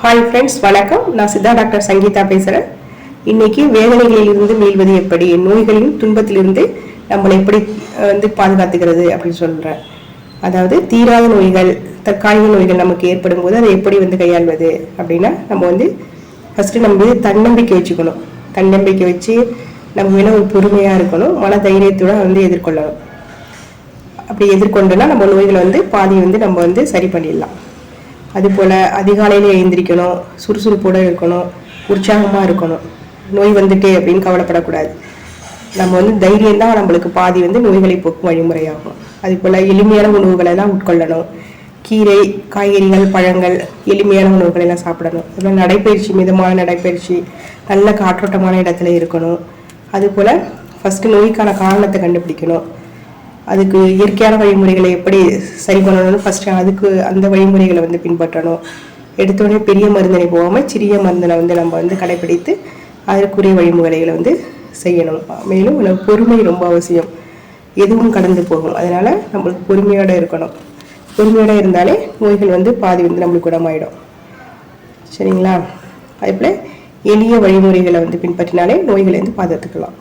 Hi friends வணக்கம். நான் Siddha doctor Sangeetha பேசுகிறேன் இன்னைக்கு வேதனைகளில் இருந்து மீள்வது எப்படி? நோய்களின் துன்பத்திலிருந்து நம்மளை எப்படி வந்து பாதுகாத்துக்கிறது அப்படின்னு சொல்கிறேன் அதாவது தீராத நோய்கள் தற்காலிக நோய்கள் நமக்கு ஏற்படும் போது அதை எப்படி வந்து கையாள்வது அப்படின்னா நம்ம வந்து ஃபஸ்ட்டு நம்ம வந்து தன்னம்பிக்கை வச்சுக்கணும். தன்னம்பிக்கை வச்சு நம்ம மேலே ஒரு பொறுமையாக இருக்கணும். மன தைரியத்தோட வந்து எதிர்கொள்ளணும். அப்படி எதிர்கொண்டோன்னா நம்ம நோய்களை வந்து பாதி வந்து நம்ம வந்து சரி பண்ணிடலாம். அதுபோல் அதிகாலையில் எழுந்திரிக்கணும் சுறுசுறுப்போடு இருக்கணும் உற்சாகமாக இருக்கணும். நோய் வந்துட்டே அப்படின்னு கவலைப்படக்கூடாது. நம்ம வந்து தைரியம் தான் நம்மளுக்கு பாதி வந்து நோய்களை போக்கும் வழிமுறையாகும். அதுபோல் எளிமையான உணவுகளை தான் உட்கொள்ளணும். கீரை காய்கறிகள் பழங்கள் எளிமையான உணவுகளை எல்லாம் சாப்பிடணும். அப்புறம் நடைப்பயிற்சி மிதமான நடைப்பயிற்சி நல்ல காற்றோட்டமான இடத்துல இருக்கணும். அதுபோல் ஃபஸ்ட்டு நோய்க்கான காரணத்தை கண்டுபிடிக்கணும். அதுக்கு இயற்கையான வழிமுறைகளை எப்படி சரி பண்ணணும்னு ஃபஸ்ட்டு அதுக்கு அந்த வழிமுறைகளை வந்து பின்பற்றணும். எடுத்தோடனே பெரிய மருந்தினை போகாமல் சிறிய மருந்தினை வந்து நம்ம வந்து கடைப்பிடித்து அதற்குரிய வழிமுறைகளை வந்து செய்யணும். மேலும் பொறுமை ரொம்ப அவசியம். எதுவும் கடந்து போகும். அதனால் நம்மளுக்கு பொறுமையோடு இருக்கணும். பொறுமையோடு இருந்தாலே நோய்கள் வந்து பாதி வந்து நம்மளுக்கு குணமாயிடும். சரிங்களா? அதே போல் எளிய வழிமுறைகளை வந்து பின்பற்றினாலே நோய்களை வந்து பாதுகாத்துக்கலாம்.